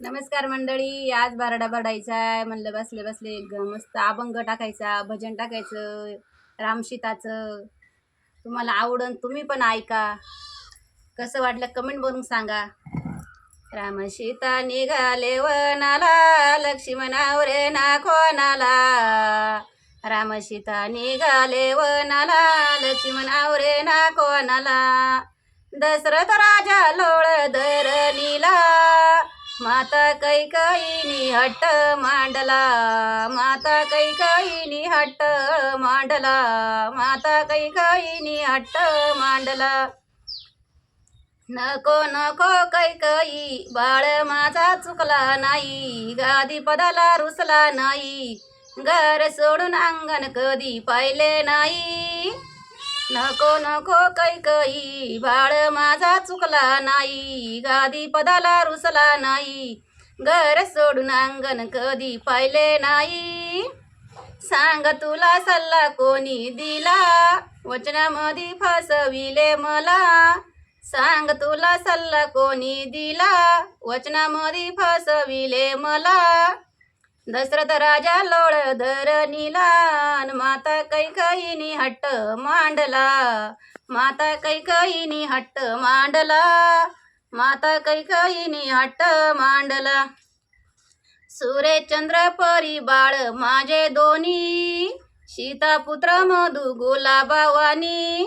नमस्कार मंडळी आज बारडा बडायचा आहे म्हणलं बसले बसले मस्त अभंग टाकायचा भजन टाकायचं रामशीताचं तुम्हाला आवडन तुम्ही पण ऐका. कसं वाटलं कमेंट बनवून सांगा. रामशीता निघाले वनाला लक्ष्मणावरे ना कोणाला रामसीता निघाले वनाला लक्ष्मणावरे ना कोणाला दशरथ राजा लोळ धरणीला माता कैकईनी हट्ट मांडला माता कैकईनी हट्ट मांडला माता कैकईनी हट्ट मांडला. नको नको कैकई बाळ माझा चुकला नाही गादी पदाला रुसला नाही घर सोडून अंगण कधी पाहिले नाही. नको नको कई बाळ माझा चुकला नाही गादी पदाला रुसला नाही. घर सोडून अंगण कधी पाहिले नाही. सांग तुला सल्ला कोणी दिला? वचनामध्ये फसविले मला. सांग तुला सल्ला कोणी दिला? वचनामध्ये फसविले मला. दशरथ राजा लोळ धरणीला अन माता कैकईनी हट्ट मांडला. माता कैकईनी हट्ट मांडला. माता कैकईनी हट्ट मांडला. सूर्य चंद्र परी बाळ माझे दोन्ही सीता पुत्र मधु गुलाबावानी.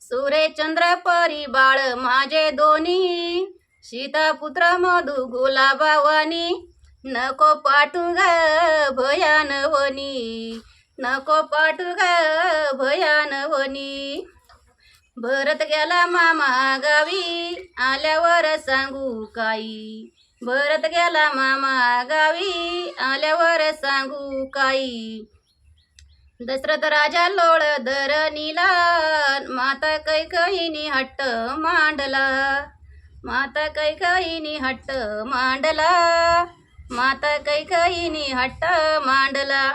सूर्य चंद्र परी बाळ माझे दोन्ही सीता पुत्र मधु गुलाबावानी. नको पाठू ग भयानवनी. नको पाठू ग भयानवनी. भरत गेला मामा गावी आल्यावर सांगू काही. भरत गेला मामा गावी आल्यावर सांगू काही. दशरथ राजा लोळ धरणीला माता कैकहिनी हट्ट मांडला. माता कैकहिनी हट्ट मांडला माता कैकहिनी हट्ट मांडला.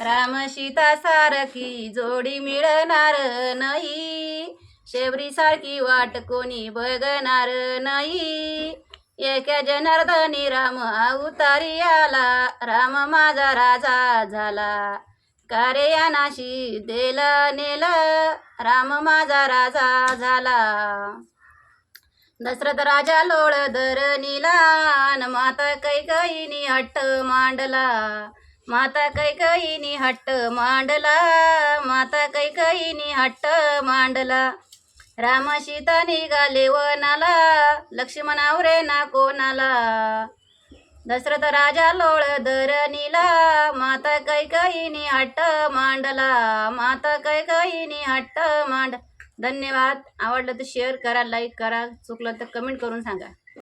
राम सीता सारखी जोडी मिळणार नाही. शेवरी सारखी वाट कोणी बघणार नाही. एका जनार्दनी राम अवतारी आला. राम माझा राजा झाला. कार्यानाशी देला नेला. राम माझा राजा झाला. दशरथ राजा लोळ धरणीला अन माता कैकईनी हट्ट मांडला. माता कैकईनी हट्ट मांडला माता कैकईनी हट्ट मांडला. राम सीता निघाले वनाला लक्ष्मणावरे ना कोणाला. दशरथ राजा लोळ धरणीला माता कैकईनी हट्ट मांडला माता कैकईनी हट्ट मांड. धन्यवाद. आवडलं तर शेअर करा लाईक करा. चुकलं तर कमेंट करून सांगा.